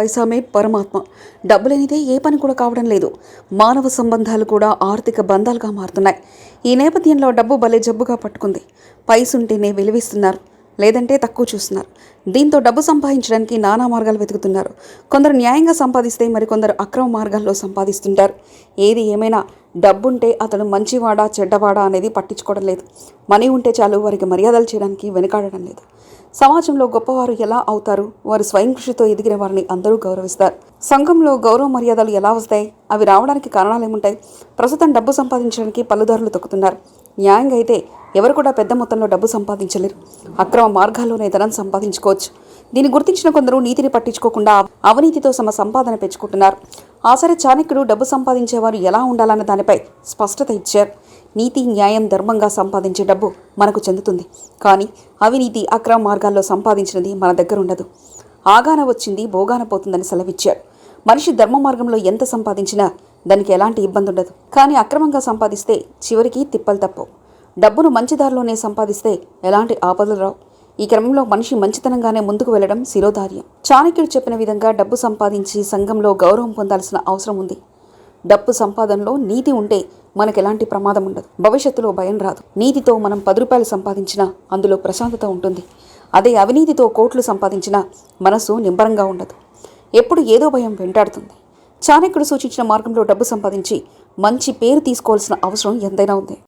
పైసామే పరమాత్మ. డబ్బు లేనిదే ఏ పని కూడా కావడం లేదు. మానవ సంబంధాలు కూడా ఆర్థిక బంధాలుగా మారుతున్నాయి. ఈ నేపథ్యంలో డబ్బు భలే జబ్బుగా పట్టుకుంది. పైసుంటేనే వెలివిస్తున్నారు. లేదంటే తక్కువ చూస్తున్నారు. దీంతో డబ్బు సంపాదించడానికి నానా మార్గాలు వెతుకుతున్నారు. కొందరు న్యాయంగా సంపాదిస్తే మరికొందరు అక్రమ మార్గాల్లో సంపాదిస్తుంటారు. ఏది ఏమైనా డబ్బుంటే అతను మంచివాడా చెడ్డవాడా అనేది పట్టించుకోవడం లేదు. మనీ ఉంటే చాలు వారికి మర్యాదలు చేయడానికి వెనుకాడడం లేదు. సమాజంలో గొప్పవారు ఎలా అవుతారు? వారు స్వయం కృషితో ఎదిగిన వారిని అందరూ గౌరవిస్తారు. సంఘంలో గౌరవ మర్యాదలు ఎలా వస్తాయి? అవి రావడానికి కారణాలు ఏముంటాయి? ప్రస్తుతం డబ్బు సంపాదించడానికి పలుదారులు తొక్కుతున్నారు. న్యాయంగా అయితే ఎవరు కూడా పెద్ద మొత్తంలో డబ్బు సంపాదించలేరు. అక్రమ మార్గాల్లోనే ధనం సంపాదించుకోవచ్చు. దీన్ని గుర్తించిన కొందరు నీతిని పట్టించుకోకుండా అవినీతితో తమ సంపాదన పెంచుకుంటున్నారు. ఆసరి చాణక్యుడు డబ్బు సంపాదించేవారు ఎలా ఉండాలన్న దానిపై స్పష్టత ఇచ్చారు. నీతి న్యాయం ధర్మంగా సంపాదించే డబ్బు మనకు చెందుతుంది. కానీ అవినీతి అక్రమ మార్గాల్లో సంపాదించినది మన దగ్గర ఉండదు. ఆగాన వచ్చింది బోగాన పోతుందని సెలవిచ్చాడు మనిషి ధర్మ మార్గంలో ఎంత సంపాదించినా దానికి ఎలాంటి ఇబ్బంది ఉండదు. కానీ అక్రమంగా సంపాదిస్తే చివరికి తిప్పలు తప్పవు. డబ్బును మంచి దారిలోనే సంపాదిస్తే ఎలాంటి ఆపదలు రావు. ఈ క్రమంలో మనిషి మంచితనంగానే ముందుకు వెళ్ళడం శిరోధార్యం. చాణక్యుడు చెప్పిన విధంగా డబ్బు సంపాదించి సంఘంలో గౌరవం పొందాల్సిన అవసరం ఉంది. డబ్బు సంపాదనలో నీతి ఉంటే మనకు ఎలాంటి ప్రమాదం ఉండదు. భవిష్యత్తులో భయం రాదు. నీతితో మనం పది రూపాయలు సంపాదించినా అందులో ప్రశాంతత ఉంటుంది. అదే అవినీతితో కోట్లు సంపాదించినా మనసు నింబరంగా ఉండదు. ఎప్పుడు ఏదో భయం వెంటాడుతుంది. చాణక్యుడు సూచించిన మార్గంలో డబ్బు సంపాదించి మంచి పేరు తీసుకోవాల్సిన అవసరం ఎంతైనా ఉంది.